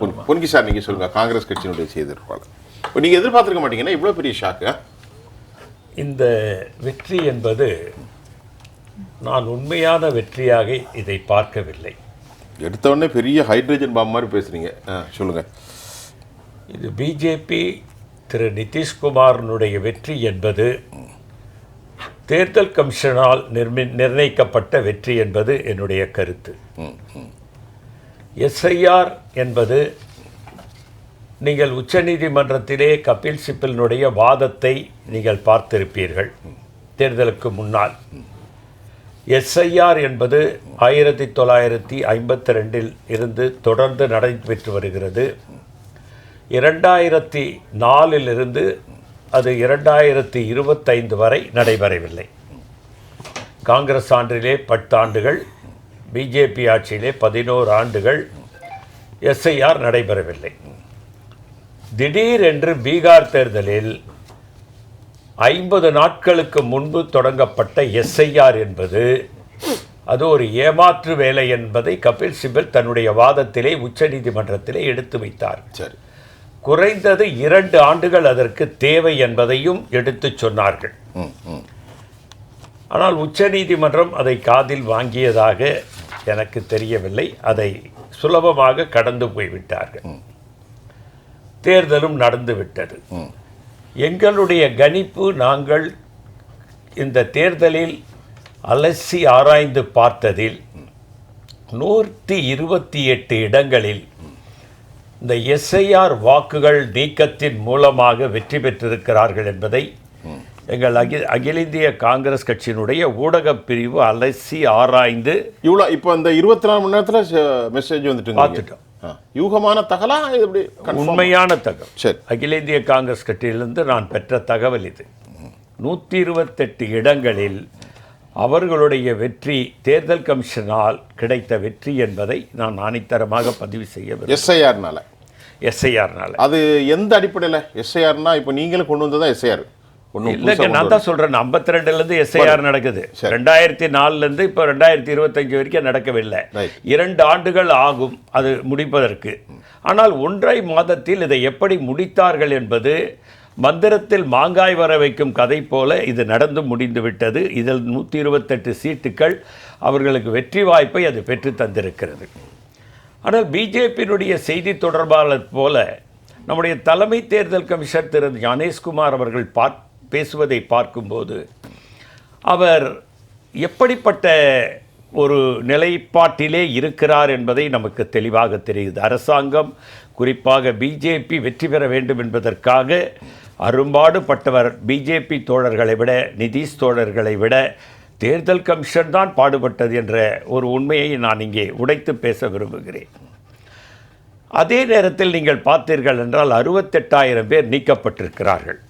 பொன் பொன்கி sir நீங்கள் சொல்லுங்கள் காங்கிரஸ் கட்சியினுடைய செய்திருப்பாளர் இப்போ நீங்கள் எதிர்பார்த்துருக்க மாட்டீங்கன்னா இவ்வளோ பெரிய ஷாக்கு இந்த வெற்றி என்பது நான் உண்மையான வெற்றியாக இதை பார்க்கவில்லை. எடுத்த உடனே பெரிய ஹைட்ரஜன் பாம் மாதிரி பேசுகிறீங்க சொல்லுங்கள் இது பிஜேபி திரு நிதிஷ்குமாரனுடைய வெற்றி என்பது தேர்தல் கமிஷனால் நிர்மி நிர்ணயிக்கப்பட்ட வெற்றி என்பது என்னுடைய கருத்து. எஸ்ஐஆர் என்பது நீங்கள் உச்சநீதிமன்றத்திலே கபில் சிப்பலினுடைய வாதத்தை நீங்கள் பார்த்திருப்பீர்கள். தேர்தலுக்கு முன்னால். எஸ்ஐஆர் என்பது ஆயிரத்தி தொள்ளாயிரத்தி ஐம்பத்தி ரெண்டில் இருந்து தொடர்ந்து நடைபெற்று வருகிறது. இரண்டாயிரத்தி நாலிலிருந்து அது இரண்டாயிரத்தி இருபத்தைந்து வரை நடைபெறவில்லை. காங்கிரஸ் ஆண்டிலே பத்தாண்டுகள் பிஜேபி ஆட்சியிலே பதினோரு ஆண்டுகள் எஸ்ஐஆர் நடைபெறவில்லை. திடீரென்று பீகார் தேர்தலில் ஐம்பது நாட்களுக்கு முன்பு தொடங்கப்பட்ட எஸ்ஐஆர் என்பது அது ஒரு ஏமாற்று வேலை என்பதை கபில் சிபல் தன்னுடைய வாதத்திலே உச்சநீதிமன்றத்திலே எடுத்து வைத்தார். சரி. குறைந்தது இரண்டு ஆண்டுகள் அதற்கு தேவை என்பதையும் எடுத்துச் சொன்னார்கள். ஆனால் உச்சநீதிமன்றம் அதை காதில் வாங்கியதாக எனக்கு தெரியவில்லை. அதை சுலபமாக கடந்து போய்விட்டார்கள். தேர்தலும் நடந்து விட்டது ம். எங்களுடைய கணிப்பு நாங்கள் இந்த தேர்தலில் அலசி ஆராய்ந்து பார்த்ததில் நூற்றி இருபத்தி எட்டு இடங்களில் இந்த எஸ்ஐஆர் வாக்குகள் நீக்கத்தின் மூலமாக வெற்றி பெற்றிருக்கிறார்கள் என்பதை எங்கள் அகில அகில இந்திய காங்கிரஸ் கட்சியினுடைய ஊடகப் பிரிவு அலசி ஆராய்ந்து இவ்வளோ இப்போ இந்த இருபத்தி நாலு மணி நேரத்தில் மெசேஜ் வந்துட்டுங்க. பார்த்துட்டோம். யூகமான தகலா இது எப்படி? உண்மையான தகவல். சரி. அகில இந்திய காங்கிரஸ் கட்சியிலிருந்து நான் பெற்ற தகவல் இது. நூற்றி இருபத்தெட்டு இடங்களில் அவர்களுடைய வெற்றி தேர்தல் கமிஷனால் கிடைத்த வெற்றி என்பதை நான் ஆணித்தரமாக பதிவு செய்ய எஸ்ஐஆர்னால எஸ்ஐஆர்னால அது எந்த அடிப்படையில்? எஸ்ஐஆர்னா இப்போ நீங்களும் கொண்டு வந்ததா எஸ்ஐஆர் இல்லைங்க நான் தான் சொல்கிறேன் ஐம்பத்தி ரெண்டுலேருந்து எஸ்ஐஆர் நடக்குது. ரெண்டாயிரத்தி நாலுலேருந்து இப்போ ரெண்டாயிரத்தி இருபத்தஞ்சு வரைக்கும் நடக்கவில்லை. இரண்டு ஆண்டுகள் ஆகும் அது முடிப்பதற்கு. ஆனால் ஒன்றை மாதத்தில் இதை எப்படி முடித்தார்கள் என்பது மந்திரத்தில் மாங்காய் வர வைக்கும் கதை போல இது நடந்து முடிந்து விட்டது. இதில் நூற்றி இருபத்தெட்டு சீட்டுகள் அவர்களுக்கு வெற்றி வாய்ப்பை அது பெற்று தந்திருக்கிறது. ஆனால் பிஜேபியினுடைய செய்தி தொடர்பாளர் போல நம்முடைய தலைமை தேர்தல் கமிஷனர் திரு. ஞானேஷ்குமார் அவர்கள் பார் பேசுவதை பார்க்கும்போது அவர் எப்படிப்பட்ட ஒரு நிலைப்பாட்டிலே இருக்கிறார் என்பதை நமக்கு தெளிவாக தெரியுது. அரசாங்கம் குறிப்பாக பிஜேபி வெற்றி பெற வேண்டும் என்பதற்காக அரும்பாடுபட்டவர் பிஜேபி தோழர்களை விட நிதிஷ் தோழர்களை விட தேர்தல் கமிஷன் தான் பாடுபட்டது என்ற ஒரு உண்மையை நான் இங்கே உடைத்து பேச விரும்புகிறேன். அதே நேரத்தில் நீங்கள் பார்த்தீர்கள் என்றால் அறுபத்தெட்டாயிரம் பேர் நீக்கப்பட்டிருக்கிறார்கள்.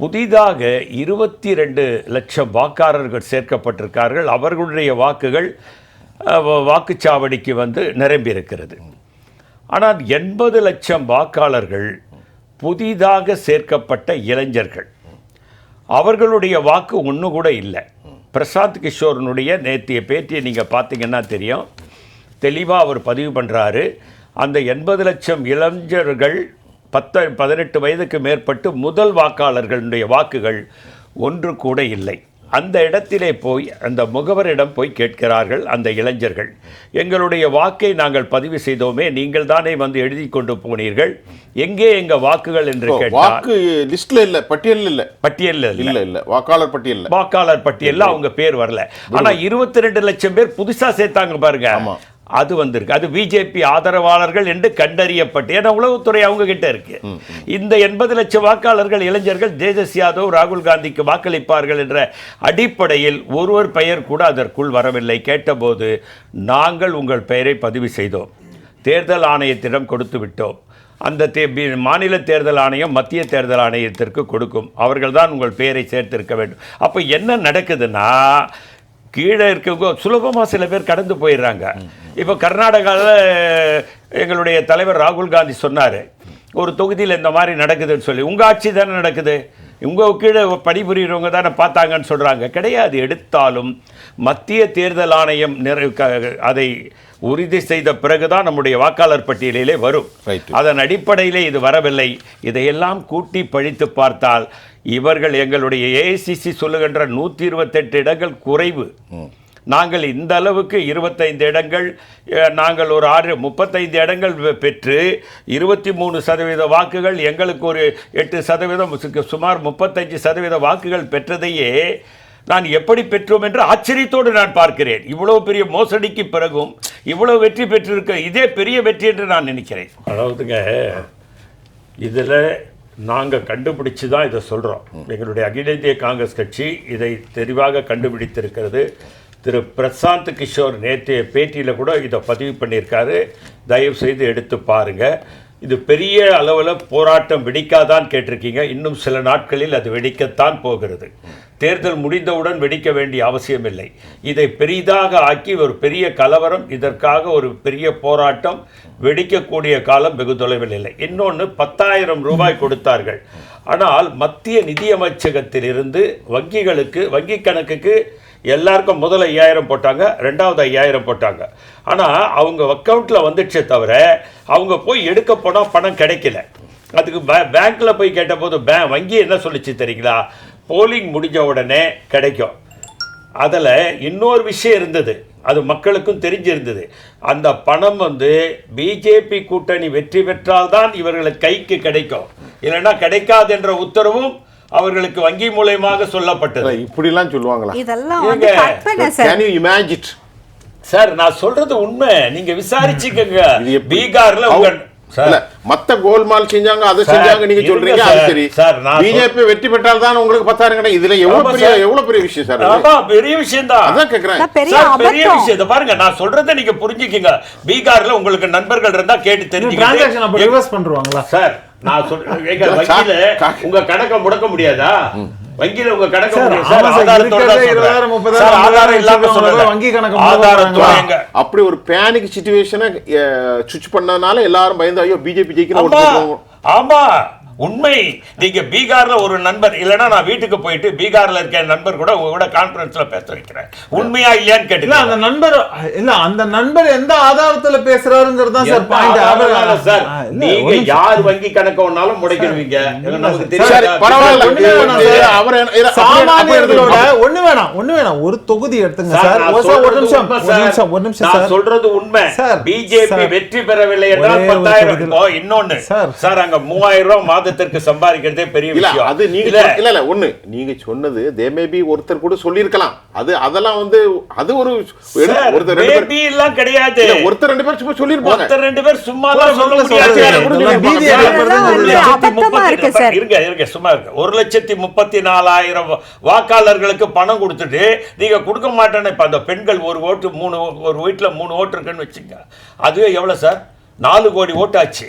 புதிதாக இருபத்தி ரெண்டு லட்சம் வாக்காளர்கள் சேர்க்கப்பட்டிருக்கார்கள். அவர்களுடைய வாக்குகள் வாக்குச்சாவடிக்கு வந்து நிரம்பியிருக்கிறது. ஆனால் எண்பது லட்சம் வாக்காளர்கள் புதிதாக சேர்க்கப்பட்ட இளைஞர்கள். அவர்களுடைய வாக்கு ஒன்று கூட இல்லை. பிரசாந்த் கிஷோரனுடைய நேத்திய பேட்டியை நீங்கள் பார்த்தீங்கன்னா தெரியும். தெளிவாக அவர் பதிவு பண்ணுறாரு அந்த எண்பது லட்சம் இளைஞர்கள் பத்த பதினெட்டு வயதுக்கு மேற்பட்டு முதல் வாக்காளர்களுடைய வாக்குகள் ஒன்று கூட இல்லை. அந்த இடத்திலே போய் அந்த முகவரிடம் போய் கேட்கிறார்கள் அந்த இளைஞர்கள். எங்களுடைய வாக்கை நாங்கள் பதிவு செய்தோமே நீங்கள் தானே வந்து எழுதி கொண்டு போனீர்கள். எங்கே எங்க வாக்குகள் என்று வாக்கு லிஸ்ட்ல இல்ல பட்டியல்ல இல்ல? பட்டியலில் இல்லை. இல்ல இல்ல. வாக்காளர் பட்டியல்ல. வாக்காளர் பட்டியல்ல அவங்க பேர் வரல. ஆனா இருபத்தி ரெண்டு லட்சம் பேர் புதுசா சேர்த்தாங்க பாருங்க. ஆமா. அது வந்திருக்கு. அது பிஜேபி ஆதரவாளர்கள் என்று கண்டறியப்பட்டு ஏன்னா உளவுத்துறை அவங்க கிட்ட இருக்கு இந்த எண்பது லட்சம் வாக்காளர்கள் இளைஞர்கள் தேஜஸ் யாதவ் ராகுல் காந்திக்கு வாக்களிப்பார்கள் என்ற அடிப்படையில் ஒருவர் பெயர் கூட அதற்குள் வரவில்லை. கேட்டபோது நாங்கள் உங்கள் பெயரை பதிவு செய்தோம். தேர்தல் ஆணையத்திடம் கொடுத்து விட்டோம். அந்த தே மாநில தேர்தல் ஆணையம் மத்திய தேர்தல் ஆணையத்திற்கு கொடுக்கும். அவர்கள்தான் உங்கள் பெயரை சேர்த்திருக்க வேண்டும். அப்போ என்ன நடக்குதுன்னா கீழே இருக்கவங்க சுலபமாக சில பேர் கடந்து போயிடுறாங்க. இப்போ கர்நாடகாவில் எங்களுடைய தலைவர் ராகுல் காந்தி சொன்னார் ஒரு தொகுதியில் இந்த மாதிரி நடக்குதுன்னு சொல்லி. உங்கள் ஆட்சி தானே நடக்குது. உங்க கீழே பணிபுரியறவங்க தானே பார்த்தாங்கன்னு சொல்றாங்க. கிடையாது. எடுத்தாலும் மத்திய தேர்தல் ஆணையம் அதை உறுதி செய்த பிறகுதான் நம்முடைய வாக்காளர் பட்டியலிலே வரும். அதன் அடிப்படையிலே இது வரவில்லை. இதையெல்லாம் கூட்டி பழித்து பார்த்தால் இவர்கள் எங்களுடைய ஏஐசிசி சொல்லுகின்ற நூற்றி இருபத்தெட்டு இடங்கள் குறைவு. நாங்கள் இந்த அளவுக்கு இருபத்தைந்து இடங்கள் நாங்கள் ஒரு ஆறு முப்பத்தைந்து இடங்கள் பெற்று இருபத்தி மூணு சதவீத வாக்குகள் எங்களுக்கு ஒரு எட்டு சதவீதம் சுமார் முப்பத்தஞ்சு சதவீத வாக்குகள் பெற்றதையே நான் எப்படி பெற்றோம் என்று ஆச்சரியத்தோடு நான் பார்க்கிறேன். இவ்வளவு பெரிய மோசடிக்கு பிறகும் இவ்வளவு வெற்றி பெற்றிருக்க இதே பெரிய வெற்றி என்று நான் நினைக்கிறேன். அதாவதுங்க இதில் நாங்கள் கண்டுபிடிச்சு தான் இதை சொல்கிறோம் எங்களுடைய அகில இந்திய காங்கிரஸ் கட்சி இதை தெளிவாக கண்டுபிடித்திருக்கிறது. திரு பிரசாந்த் கிஷோர் நேற்று பேட்டியில் கூட இதை பதிவு பண்ணியிருக்காரு. தயவுசெய்து எடுத்து பாருங்கள் இது பெரிய அளவில் போராட்டம் வெடிக்காதான் கேட்டிருக்கீங்க. இன்னும் சில நாட்களில் அது வெடிக்கத்தான் போகிறது. தேர்தல் முடிந்தவுடன் வெடிக்க வேண்டிய அவசியமில்லை. இதை பெரிதாக ஆக்கி ஒரு பெரிய கலவரம் இதற்காக ஒரு பெரிய போராட்டம் வெடிக்கக்கூடிய காலம் வெகு தொலைவில் இல்லை. இன்னொன்று பத்தாயிரம் ரூபாய் கொடுத்தார்கள். ஆனால் மத்திய நிதியமைச்சகத்திலிருந்து வங்கிகளுக்கு வங்கி கணக்குக்கு எல்லாருக்கும் முதல் ஐயாயிரம் போட்டாங்க ரெண்டாவது ஐயாயிரம் போட்டாங்க. ஆனால் அவங்க அக்கௌண்ட்டில் வந்துச்சே தவிர அவங்க போய் எடுக்க போனால் பணம் கிடைக்கல. அதுக்கு பே பேங்க்கில் போய் கேட்டபோது பே வங்கி என்ன சொல்லிச்சு தெரியுங்களா? போலிங் முடிஞ்ச உடனே கிடைக்கும். அதில் இன்னொரு விஷயம் இருந்தது. அது மக்களுக்கும் தெரிஞ்சிருந்தது. அந்த பணம் வந்து பிஜேபி கூட்டணி வெற்றி பெற்றால்தான் இவர்களுக்கு கைக்கு கிடைக்கும். இல்லைன்னா கிடைக்காது என்ற உத்தரவும் அவர்களுக்கு வங்கி மூலயமாக சொல்லப்பட்டது. இப்படிலாம் சொல்லுவாங்களா? இதெல்லாம் sir can you imagine sir நான் சொல்றது உண்மை. நீங்க விசாரிச்சுக்கங்க. பீகார்ல உங்க மத்த கோல்மால் செஞ்சாங்க அதை செஞ்சாங்க நீங்க சொல்றீங்க. அது சரி. சார், நான் சொல்- பிஜேபி வெற்றி பெற்றால் தான் உங்களுக்கு பத்தாயிரம் கிடைக்கும். இதுல எவ்வளவு பெரிய. எவ்வளவு பெரிய விஷயம் சார் பெரிய விஷயம் தான் அதான் கேக்குறேன். பெரிய விஷயம். இதை பாருங்க நான் சொல்றதை நீங்க புரிஞ்சுக்கீங்க. பீகார்ல உங்களுக்கு நண்பர்கள் இருந்தா கேட்டு ரிவர்ஸ் பண்றாங்களா சார் நான் சொல்றேன். உங்க கணக்க முடக்க முடியாதா வங்கியில உங்க கணக்க சார், முடியாது ஆமா சார், ஆதாரத்தோட தான் இருக்கிறதே சொல்றேன். 20,000, 30,000, சார், ஆதாரம் இல்லாம வச்சிருக்கவங்க சொல்லல. வங்கி கணக்கு முடக்க ஆதாரத்தோட போறாங்களா? எங்க அப்படி ஒரு பேனிக் சுச்சுவேஷனை சுவிட்ச் பண்ணதுனால எல்லாரும் பயந்து ஐயோ பிஜேபி ஜெயிக்கணும். ஆமா உண்மை. நீங்க பீகார்ல ஒரு நண்பர் இல்லைன்னா நான் வீட்டுக்கு போயிட்டு பீகார்ல இருக்க நண்பர் கூட உங்க கூட கான்பரன்ஸ்ல பேச வைக்கிறேன். உண்மையா இல்லையான்னு இல்ல கேட்டுக்கலாம் அந்த நண்பர் இல்ல அந்த நண்பர் எந்த ஆதாரத்துல பேசுறாருங்கிறது தான் சார் பாயிண்ட் சார் நீங்க. யார் வங்கி கணக்கு ஒன்னாலும் அப்படி சாமானியர்களோட. ஒண்ணு வேணாம் ஒண்ணு வேணாம். ஒரு தொகுதி எடுத்துங்க சார், ஒரு நிமிஷம் ஒரு. நிமிஷம் ஒரு நிமிஷம் நான் சார் சொல்றது உண்மை. Sir, BJP. வெற்றி பெறவில்லை என்றால் பத்தாயிரம் இன்னொன்னு. சார். சார் அங்க மூவாயிரம் ரூபாய் மாதத்திற்கு சம்பாதிக்கிறதே பெரிய இல்ல விஷயம். அது நீங்க இல்ல, இல்ல இல்ல ஒண்ணு. நீங்க சொன்னது தே மேபி ஒருத்தர் கூட சொல்லியிருக்கலாம். அது அதெல்லாம் வந்து அது ஒரு ஒருத்தர் ரெண்டு பேர் எல்லாம் கிடையாது. ஒருத்தர் ரெண்டு பேர் சும்மா சொல்லியிருப்பாங்க. ஒருத்தர் ரெண்டு பேர் சும்மா போற சொல்ல முடியாது. இருக்கு. இருங்க இருங்க சும்மா இருங்க. ஒரு லட்சத்தி முப்பத்தி நாலாயிரம் வாக்காளர்களுக்கு பணம் கொடுத்துட்டு நீங்க கொடுக்க மாட்டேன்னு இப்ப அந்த பெண்கள் ஒரு ஓட்டு மூணு ஒரு வீட்டுல மூணு ஓட்டு இருக்குன்னு வச்சுங்க அதுவே எவ்வளவு சார் நாலு கோடி ஓட்டு ஆச்சு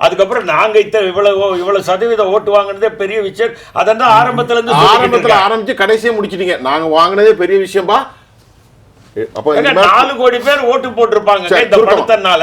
அதுக்கப்புறம் நாங்க இத்தனை இவ்வளவு இவ்வளவு சதவீத ஓட்டு வாங்குனதே பெரிய விஷயம் அதான் ஆரம்பத்துல இருந்து ஆரம்பத்துல. ஆரம்பிச்சு கடைசியா முடிச்சிட்டீங்க நாங்க வாங்குனதே பெரிய விஷயம்பா நாலு கோடி பேர் ஓட்டு போட்டிருப்பாங்க இந்த. படத்தினால